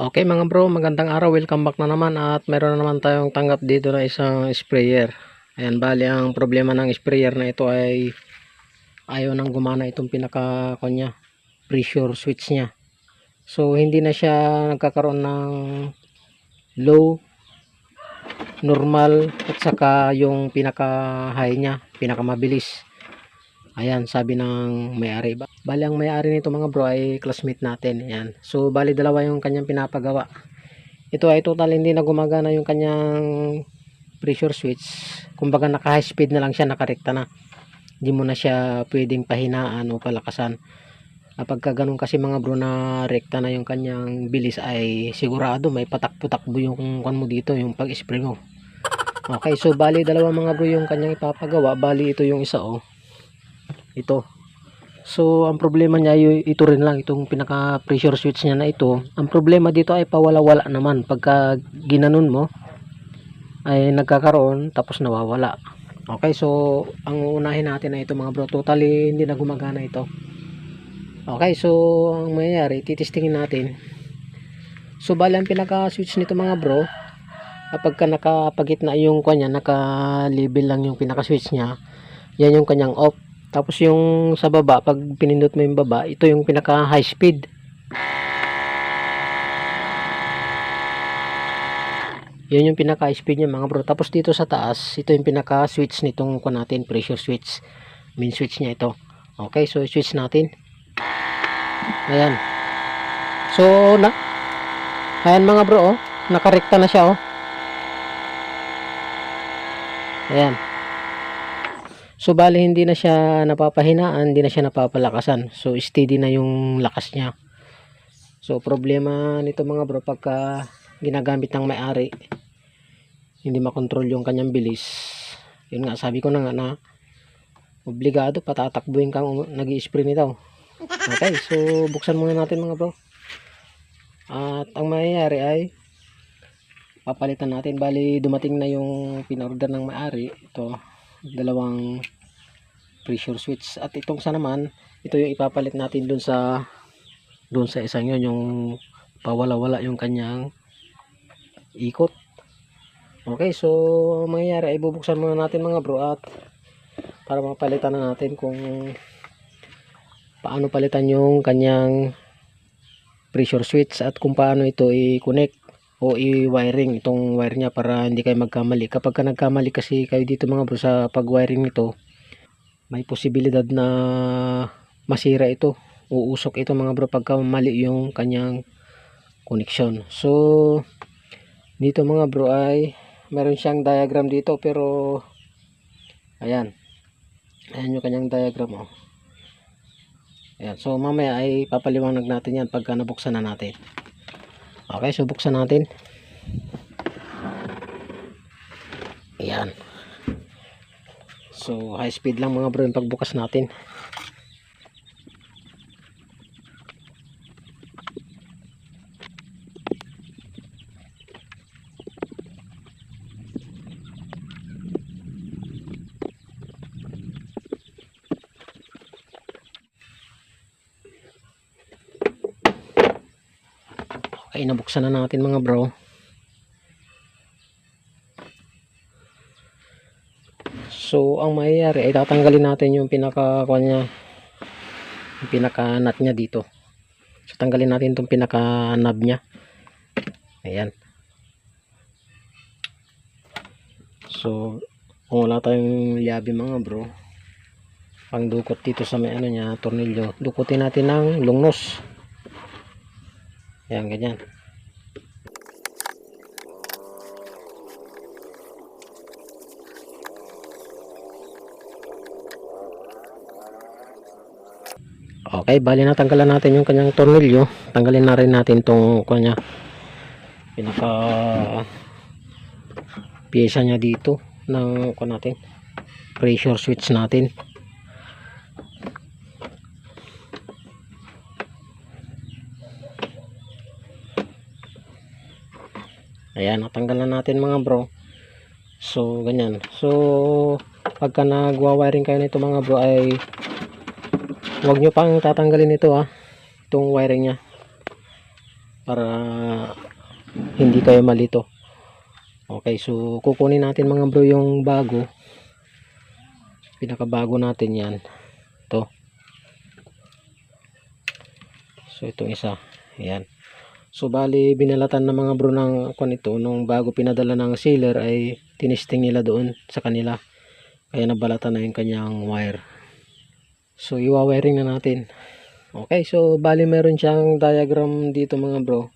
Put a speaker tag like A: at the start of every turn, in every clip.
A: Okay mga bro, magandang araw. Welcome back na naman at meron na naman tayong tanggap dito na isang sprayer. Ayan, bali ang problema ng sprayer na ito ay ayaw nang gumana itong pinaka kanya, pressure switch niya. So hindi na siya nagkakaroon ng low, normal at saka yung pinaka high niya, pinaka mabilis. Ayan, sabi ng may-ari. Ba- Bali, ang may-ari nito mga bro ay classmate natin. Ayan. So, bali dalawa yung kanyang pinapagawa. Ito ay total hindi na gumagana yung kanyang pressure switch. Kumbaga naka high speed na lang siya, nakarekta na. Hindi mo na siya pwedeng pahinaan o palakasan. Kapag ka ganun kasi mga bro na rekta na yung kanyang bilis ay sigurado may patakbo-takbo yung kwan mo dito, yung pag-spray mo. Okay, so bali dalawa mga bro yung kanyang ipapagawa. Bali ito yung isa oh ito. So ang problema niya y- ito rin lang itong pinaka pressure switch niya na ito. Ang problema dito ay pawala-wala naman. Pagka ginanon mo ay nagkakaroon tapos nawawala. Okay so ang unahin natin na ito mga bro. Totally hindi na gumagana ito. Okay so ang mayayari titistingin natin. So bali ang pinaka switch nito mga bro kapag ka nakapagitna yung kanya naka label lang yung pinaka switch niya yan yung kanyang off tapos yung sa baba, pag pinindot mo yung baba, ito yung pinaka high speed. Yan yung pinaka high speed niya mga bro. Tapos dito sa taas, ito yung pinaka switch nitong ko natin, pressure switch. Main switch niya ito. Okay, so switch natin. Ayan. So, na Ayan mga bro, oh. Nakarekta na siya, oh. Ayan. So bali hindi na siya napapahinaan, hindi na siya napapalakasan. So steady na yung lakas niya. So problema nito mga bro pagka ginagamit ng may-ari hindi makontrol yung kanyang bilis. Yun nga sabi ko na nga na obligado patatakbuhin kang nag-i-spray nito. Okay, so buksan muna natin mga bro. At ang mangyayari ay papalitan natin. Bali dumating na yung pinorder ng may-ari. Ito, dalawang pressure switch at itong sa naman ito yung ipapalit natin dun sa dun sa isang yun yung pawala-wala yung kanyang ikot okay so ang mangyayari ay bubuksan muna natin mga bro at para mapalitan na natin kung paano palitan yung kanyang pressure switch at kung paano ito i-connect o i-wiring itong wire niya para hindi kayo magkamali. Kapag ka nagkamali kasi kayo dito mga bro sa pag-wiring nito, may posibilidad na masira ito. Uusok ito mga bro pagka mali yung kanyang connection. So, dito mga bro ay meron siyang diagram dito pero ayan. Ayan yung kanyang diagram oh. Ayan. So, mamaya ay papaliwanag natin yan pagka nabuksan na natin. Okay, so buksan natin. Ayan. So, high speed lang mga bro yung pagbukas natin. Okay, nabuksan na natin mga bro. So, ang mayayari ay tatanggalin natin yung pinaka niya, yung pinaka nut niya dito. So, tanggalin natin itong pinaka knob niya. Ayan. So, kung wala tayong yabi mga bro, pang dukot dito sa may ano niya, tornilyo, dukutin natin ng lungnos. Ayan, ganyan. Okay, bali na tanggalan natin yung kanyang tornilyo. Tanggalin na rin natin tong kanya pinaka pyesa niya dito ng ko natin pressure switch natin. Ayan, natanggal na natin mga bro. So, ganyan. So, pagka nagwa-wiring kayo nito mga bro ay huwag nyo pang tatanggalin ito ha. Itong wiring niya. para hindi kayo malito. Okay, so kukunin natin mga bro yung bago. Pinakabago natin yan. Ito. So itong isa. Ayan. So bali binalatan ng mga bro ng ito nung bago pinadala ng sealer ay tinisting nila doon sa kanila. Kaya nabalatan na yung kanyang wire. So iwa-wiring na natin. Okay, so bali meron siyang diagram dito mga bro.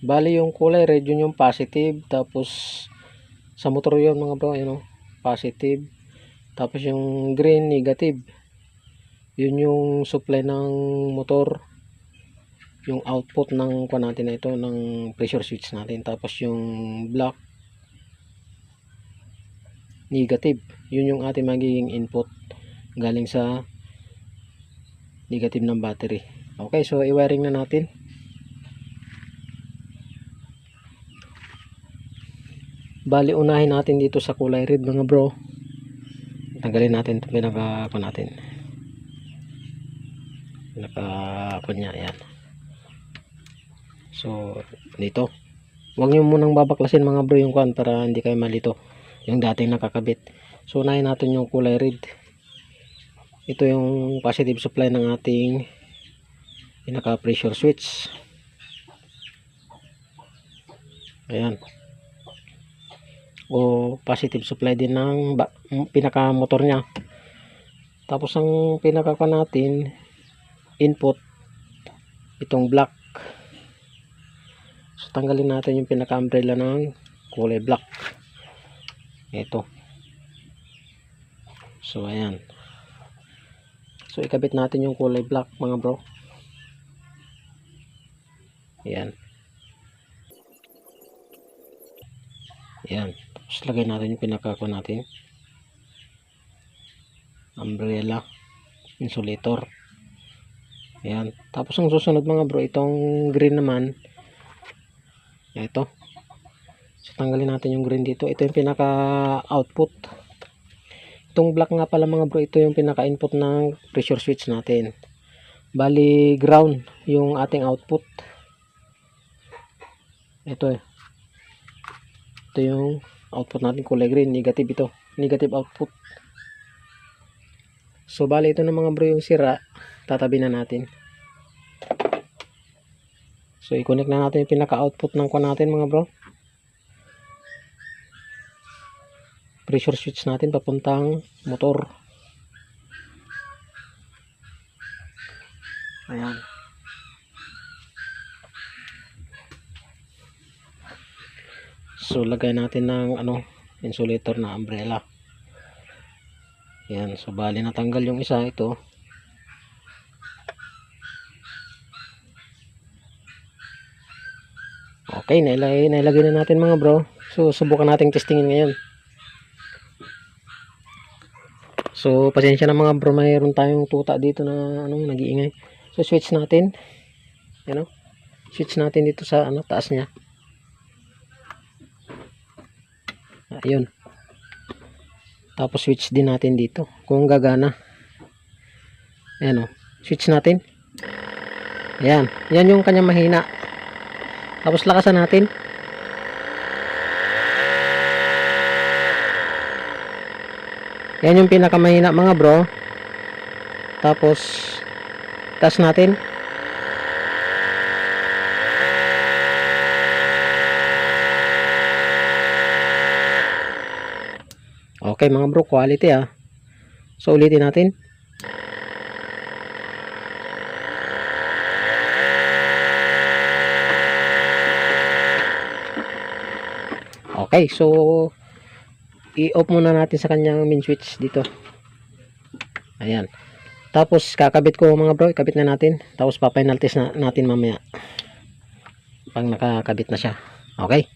A: Bali yung kulay red yun yung positive tapos sa motor yun mga bro, you know, positive. Tapos yung green negative. Yun yung supply ng motor. Yung output ng kuha natin na ito ng pressure switch natin. Tapos yung black negative. Yun yung ating magiging input galing sa negative ng battery. Okay, so i-wiring na natin. Bali, unahin natin dito sa kulay red mga bro. Tanggalin natin ito pinaka ako natin. Pinaka ako yan. So, dito. Huwag nyo munang babaklasin mga bro yung kwan para hindi kayo malito. Yung dating nakakabit. So, unahin natin yung kulay red. Ito yung positive supply ng ating pinaka pressure switch. Ayan o positive supply din ng pinaka motor niya tapos ang pinaka pa natin input itong black so tanggalin natin yung pinaka umbrella ng kulay black ito so ayan so ikabit natin yung kulay black mga bro ayan ayan tapos lagay natin yung pinakako natin. Umbrella. Insulator. Ayan. Tapos ang susunod mga bro, itong green naman. Ito. Tanggalin natin yung green dito. Ito yung pinaka output. Itong black nga pala mga bro, ito yung pinaka input ng pressure switch natin. Bali ground yung ating output. Ito eh. Ito yung output natin kulay green negative ito negative output so bali ito ng mga bro yung sira tatabi na natin so i-connect na natin yung pinaka output ng kwan natin mga bro pressure switch natin papuntang motor ayan So lagay natin ng ano insulator na umbrella. Yan, so bali natanggal yung isa ito. Okay, nailagay, nailagay na natin mga bro. So subukan nating testingin ngayon. So pasensya na mga bro, mayroon tayong tuta dito na ano nag-iingay. So switch natin. Ano? Switch natin dito sa ano taas niya. ayun tapos switch din natin dito kung gagana ayan o switch natin ayan yan yung kanya mahina tapos lakasan natin yan yung pinakamahina mga bro tapos tas natin Okay mga bro, quality ah. So ulitin natin. Okay, so i-off muna natin sa kanyang main switch dito. Ayan. Tapos kakabit ko mga bro, ikabit na natin. Tapos test na natin mamaya. Pag nakakabit na siya. Okay.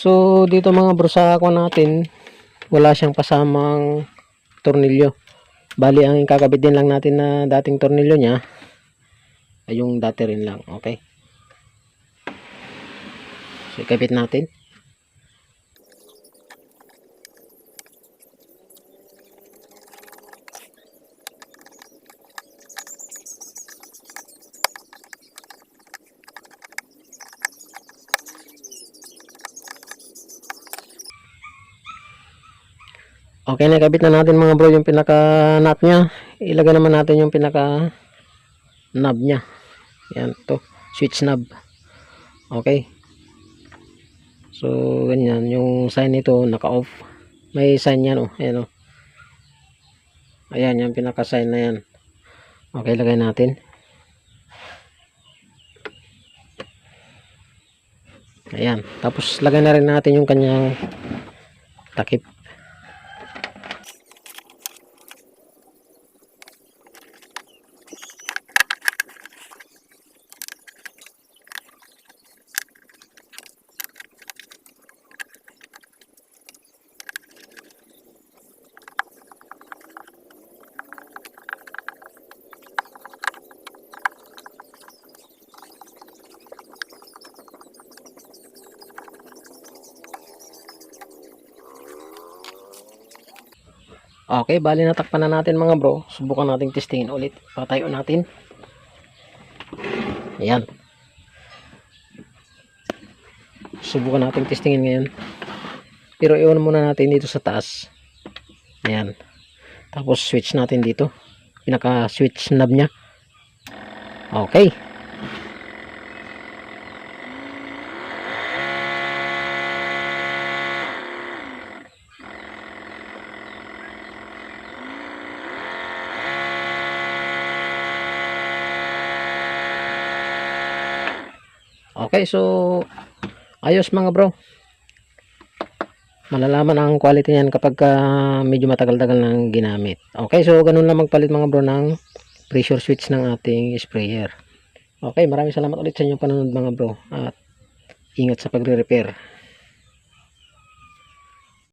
A: So, dito mga bro sa ako natin, wala siyang kasamang tornilyo. Bali, ang kakabit din lang natin na dating tornilyo niya, ay yung dati rin lang. Okay. Ikabit natin. Okay, nakabit na natin mga bro yung pinaka nut niya. Ilagay naman natin yung pinaka knob niya. Yan to, switch knob. Okay. So, ganyan. Yung sign nito, naka-off. May sign yan, oh. Ayan, oh. Ayan, yung pinaka-sign na yan. Okay, lagay natin. Ayan. Tapos, lagay na rin natin yung kanyang takip. Okay, bali natakpan na natin mga bro. Subukan nating testingin ulit. Patayo natin. Ayan. Subukan nating testingin ngayon. Pero iwan muna natin dito sa taas. Ayan. Tapos switch natin dito. Pinaka switch knob niya. Okay. Okay, so ayos mga bro. Malalaman ang quality niyan kapag ah, medyo matagal-tagal nang ginamit. Okay, so ganun lang magpalit mga bro ng pressure switch ng ating sprayer. Okay, maraming salamat ulit sa inyong panonood mga bro at ingat sa pagre-repair.